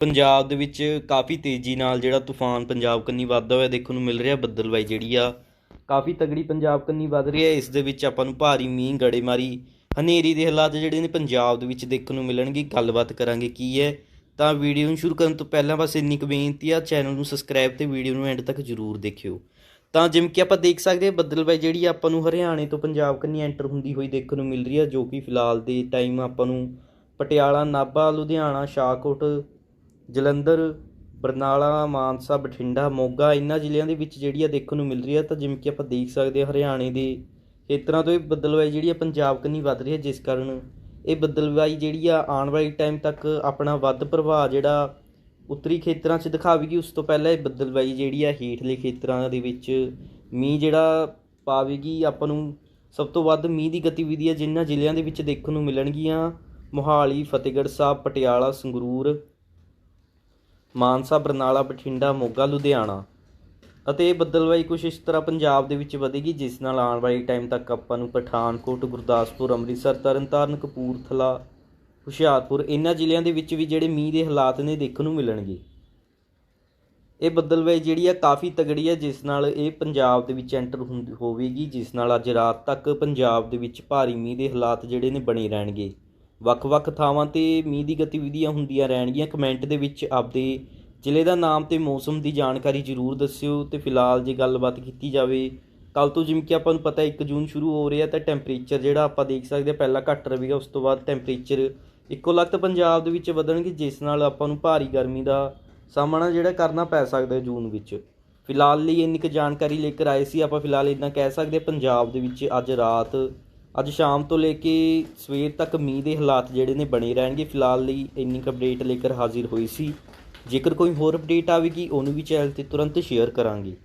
ਪੰਜਾਬ ਦੇ ਵਿੱਚ ਕਾਫੀ ਤੇਜ਼ੀ ਨਾਲ ਜਿਹੜਾ ਤੂਫਾਨ ਪੰਜਾਬ ਕੰਨੀ ਵੱਧਦਾ ਹੋਇਆ ਦੇਖਣ ਨੂੰ ਮਿਲ ਰਿਹਾ ਬੱਦਲਬਾਈ ਜਿਹੜੀ ਆ, ਕਾਫੀ ਤਗੜੀ ਪੰਜਾਬ ਕੰਨੀ ਵੱਧ ਰਹੀ ਹੈ। ਇਸ ਦੇ ਵਿੱਚ ਆਪਾਂ ਨੂੰ ਭਾਰੀ ਮੀਂਹ, ਗੜੇਮਾਰੀ, ਹਨੇਰੀ ਦੇ ਹਾਲਾਤ ਜਿਹੜੇ ਨੇ ਪੰਜਾਬ ਦੇ ਵਿੱਚ ਦੇਖਣ ਨੂੰ ਮਿਲਣਗੇ। ਗੱਲਬਾਤ ਕਰਾਂਗੇ ਕੀ ਹੈ। ਤਾਂ ਵੀਡੀਓ ਨੂੰ ਸ਼ੁਰੂ ਕਰਨ ਤੋਂ ਪਹਿਲਾਂ ਬਸ ਇੰਨੀ ਕੁ ਬੇਨਤੀ ਆ, ਚੈਨਲ ਨੂੰ ਸਬਸਕ੍ਰਾਈਬ ਤੇ ਵੀਡੀਓ ਨੂੰ ਐਂਡ ਤੱਕ ਜ਼ਰੂਰ ਦੇਖਿਓ। ਤਾਂ ਜਿਵੇਂ ਕਿ ਆਪਾਂ ਦੇਖ ਸਕਦੇ ਹਾਂ ਬੱਦਲਬਾਈ ਜਿਹੜੀ ਆ, ਆਪਾਂ ਨੂੰ ਹਰਿਆਣੇ ਤੋਂ ਪੰਜਾਬ ਕੰਨੀ ਐਂਟਰ ਹੁੰਦੀ ਹੋਈ ਦੇਖਣ ਨੂੰ ਮਿਲ ਰਹੀ ਹੈ ਜੋ ਕਿ ਫਿਲਹਾਲ ਦੇ ਟਾਈਮ ਆਪਾਂ ਨੂੰ ਪਟਿਆਲਾ, ਨਾਭਾ, ਲੁਧਿਆਣਾ, ਸ਼ਾਹਕੋਟ ਜਲੰਧਰ, ਬਰਨਾਲਾ, ਮਾਨਸਾ, ਬਠਿੰਡਾ, ਮੋਗਾ ਇਹਨਾਂ ਜ਼ਿਲ੍ਹਿਆਂ ਦੇ ਵਿੱਚ ਜਿਹੜੀ ਆ ਦੇਖਣ ਨੂੰ ਮਿਲ ਰਹੀ ਆ ਤਾਂ ਜਿਵੇਂ ਕਿ ਆਪਾਂ ਦੇਖ ਸਕਦੇ ਹਾਂ ਹਰਿਆਣੇ ਦੇ ਖੇਤਰਾਂ ਤੋਂ ਇਹ ਬੱਦਲਵਾਈ ਜਿਹੜੀ ਆ ਪੰਜਾਬ ਕੰਨੀ ਵੱਧ ਰਹੀ ਹੈ ਜਿਸ ਕਾਰਨ ਇਹ ਬੱਦਲਵਾਈ ਜਿਹੜੀ ਆ ਆਉਣ ਵਾਲੇ ਟਾਈਮ ਤੱਕ ਆਪਣਾ ਵੱਧ ਪ੍ਰਭਾਵ ਜਿਹੜਾ ਉੱਤਰੀ ਖੇਤਰਾਂ 'ਚ ਦਿਖਾਵੇਗੀ, ਉਸ ਤੋਂ ਪਹਿਲਾਂ ਇਹ ਬੱਦਲਵਾਈ ਜਿਹੜੀ ਆ ਹੇਠਲੇ ਖੇਤਰਾਂ ਦੇ ਵਿੱਚ ਮੀਂਹ ਜਿਹੜਾ ਪਾਵੇਗੀ, ਆਪਾਂ ਨੂੰ ਸਭ ਤੋਂ ਵੱਧ ਮੀਂਹ ਦੀ ਗਤੀਵਿਧੀ ਆ ਜਿਨ੍ਹਾਂ ਜ਼ਿਲ੍ਹਿਆਂ ਦੇ ਵਿੱਚ ਦੇਖਣ ਨੂੰ ਮਿਲਣਗੀਆਂ। ਮੋਹਾਲੀ, ਫਤਿਹਗੜ੍ਹ ਸਾਹਿਬ, ਪਟਿਆਲਾ, ਸੰਗਰੂਰ ਮਾਨਸਾ, ਬਰਨਾਲਾ, ਬਠਿੰਡਾ, ਮੋਗਾ, ਲੁਧਿਆਣਾ। ਅਤੇ ਇਹ ਬੱਦਲਵਾਈ ਕੁਝ ਇਸ ਤਰ੍ਹਾਂ ਪੰਜਾਬ ਦੇ ਵਿੱਚ ਵਧੇਗੀ, ਜਿਸ ਨਾਲ ਆਉਣ ਵਾਲੇ ਟਾਈਮ ਤੱਕ ਆਪਾਂ ਨੂੰ ਪਠਾਨਕੋਟ, ਗੁਰਦਾਸਪੁਰ, ਅੰਮ੍ਰਿਤਸਰ, ਤਰਨਤਾਰਨ, ਕਪੂਰਥਲਾ, ਹੁਸ਼ਿਆਰਪੁਰ ਇਹਨਾਂ ਜ਼ਿਲ੍ਹਿਆਂ ਦੇ ਵਿੱਚ ਵੀ ਜਿਹੜੇ ਮੀਂਹ ਦੇ ਹਾਲਾਤ ਨੇ ਦੇਖਣ ਨੂੰ ਮਿਲਣਗੇ। ਇਹ ਬੱਦਲਵਾਈ ਜਿਹੜੀ ਆ ਕਾਫੀ ਤਗੜੀ ਹੈ ਜਿਸ ਨਾਲ ਇਹ ਪੰਜਾਬ ਦੇ ਵਿੱਚ ਐਂਟਰ ਹੁੰਦੀ, ਹੋਵੇਗੀ, ਜਿਸ ਨਾਲ ਅੱਜ ਰਾਤ ਤੱਕ ਪੰਜਾਬ ਦੇ ਵਿੱਚ ਭਾਰੀ ਮੀਂਹ ਦੇ ਹਾਲਾਤ ਜਿਹੜੇ ਨੇ ਬਣੇ ਰਹਿਣਗੇ। ਵੱਖ-ਵੱਖ ਥਾਵਾਂ ਤੇ ਮੀਂਹ ਦੀ ਗਤੀਵਿਧੀਆਂ ਹੁੰਦੀਆਂ ਰਹਿਣਗੀਆਂ। ਕਮੈਂਟ ਦੇ ਵਿੱਚ ਆਪਦੇ ਜ਼ਿਲ੍ਹੇ ਦਾ ਨਾਮ ਤੇ ਮੌਸਮ ਦੀ ਜਾਣਕਾਰੀ ਜ਼ਰੂਰ ਦੱਸਿਓ ਤੇ ਫਿਲਹਾਲ ਜੇ ਗੱਲਬਾਤ ਕੀਤੀ ਜਾਵੇ ਕੱਲ ਤੋਂ ਜਿਵੇਂ ਕਿ ਆਪਾਂ ਨੂੰ ਪਤਾ 1 ਜੂਨ ਸ਼ੁਰੂ ਹੋ ਰਿਹਾ ਤਾਂ ਟੈਂਪਰੇਚਰ ਜਿਹੜਾ ਆਪਾਂ ਦੇਖ ਸਕਦੇ ਹਾਂ ਪਹਿਲਾਂ ਘੱਟ ਰਹੇਗਾ, ਉਸ ਤੋਂ ਬਾਅਦ ਟੈਂਪਰੇਚਰ ਇੱਕੋ ਲਖਤ ਪੰਜਾਬ ਦੇ ਵਿੱਚ ਵਧਣਗੇ, ਜਿਸ ਨਾਲ ਆਪਾਂ ਨੂੰ ਭਾਰੀ ਗਰਮੀ ਦਾ ਸਾਹਮਣਾ ਜਿਹੜਾ ਕਰਨਾ ਪੈ ਸਕਦਾ ਹੈ ਜੂਨ ਵਿੱਚ। ਫਿਲਹਾਲ ਲਈ ਇੰਨੀ ਕੁ ਜਾਣਕਾਰੀ ਲੈ ਕੇ ਆਏ ਸੀ, ਆਪਾਂ ਫਿਲਹਾਲ ਇੰਨਾ ਕਹਿ ਸਕਦੇ ਪੰਜਾਬ ਦੇ ਵਿੱਚ ਅੱਜ ਰਾਤ ਅੱਜ ਸ਼ਾਮ ਤੋਂ ਲੈ ਕੇ ਸਵੇਰ ਤੱਕ ਮੀਂਹ ਦੇ ਹਾਲਾਤ ਜਿਹੜੇ ਨੇ ਬਣੇ ਰਹਿਣਗੇ। ਫਿਲਹਾਲ ਲਈ ਇੰਨੀ ਕੁ ਅਪਡੇਟ ਲੈ ਕੇ ਹਾਜ਼ਰ ਹੋਈ ਸੀ। ਜੇਕਰ ਕੋਈ ਹੋਰ ਅਪਡੇਟ ਆਵੇਗੀ, ਉਹਨੂੰ ਵੀ ਚੈਨਲ ਤੇ ਤੁਰੰਤ ਸ਼ੇਅਰ ਕਰਾਂਗੇ।